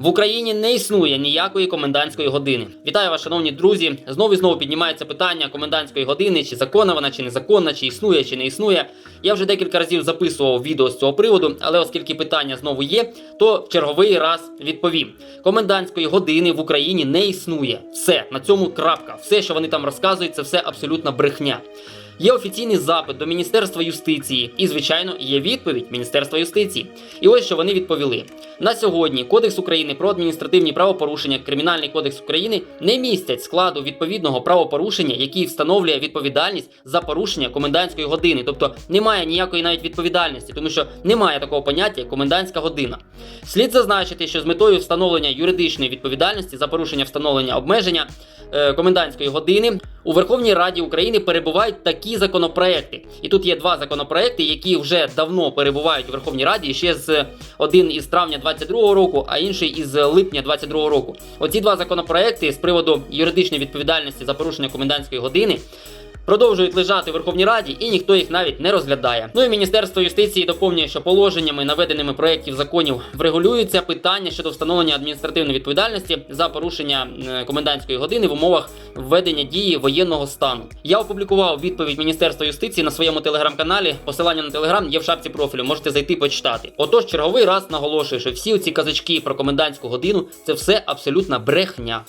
В Україні не існує ніякої комендантської години. Вітаю вас, шановні друзі. Знову і знову піднімається питання комендантської години, чи законна вона, чи незаконна, чи існує, чи не існує. Я вже декілька разів записував відео з цього приводу, але оскільки питання знову є, то в черговий раз відповім: комендантської години в Україні не існує. Все на цьому крапка. Все, що вони там розказують, це все абсолютна брехня. Є офіційний запит до Міністерства юстиції, і, звичайно, є відповідь Міністерства юстиції. І ось що вони відповіли: на сьогодні Кодекс України про адміністративні правопорушення, Кримінальний кодекс України не містять складу відповідного правопорушення, який встановлює відповідальність за порушення комендантської години. Тобто немає ніякої навіть відповідальності, тому що немає такого поняття, як комендантська година. Слід зазначити, що з метою встановлення юридичної відповідальності за порушення встановлення обмеження комендантської години у Верховній Раді України перебувають такі законопроекти. І тут є два законопроекти, які вже давно перебувають у Верховній Раді, ще з один із травня 22 року, а інший із липня 22 року. Оці два законопроекти з приводу юридичної відповідальності за порушення комендантської години. Продовжують лежати у Верховній Раді, і ніхто їх навіть не розглядає. Ну і Міністерство юстиції доповнює, що положеннями, наведеними проєктів законів, врегулюються питання щодо встановлення адміністративної відповідальності за порушення е, комендантської години в умовах введення дії воєнного стану. Я опублікував відповідь Міністерства юстиції на своєму телеграм-каналі. Посилання на телеграм є в шапці профілю. Можете зайти почитати. Отож, черговий раз наголошую, що всі ці казачки про комендантську годину це все абсолютна брехня.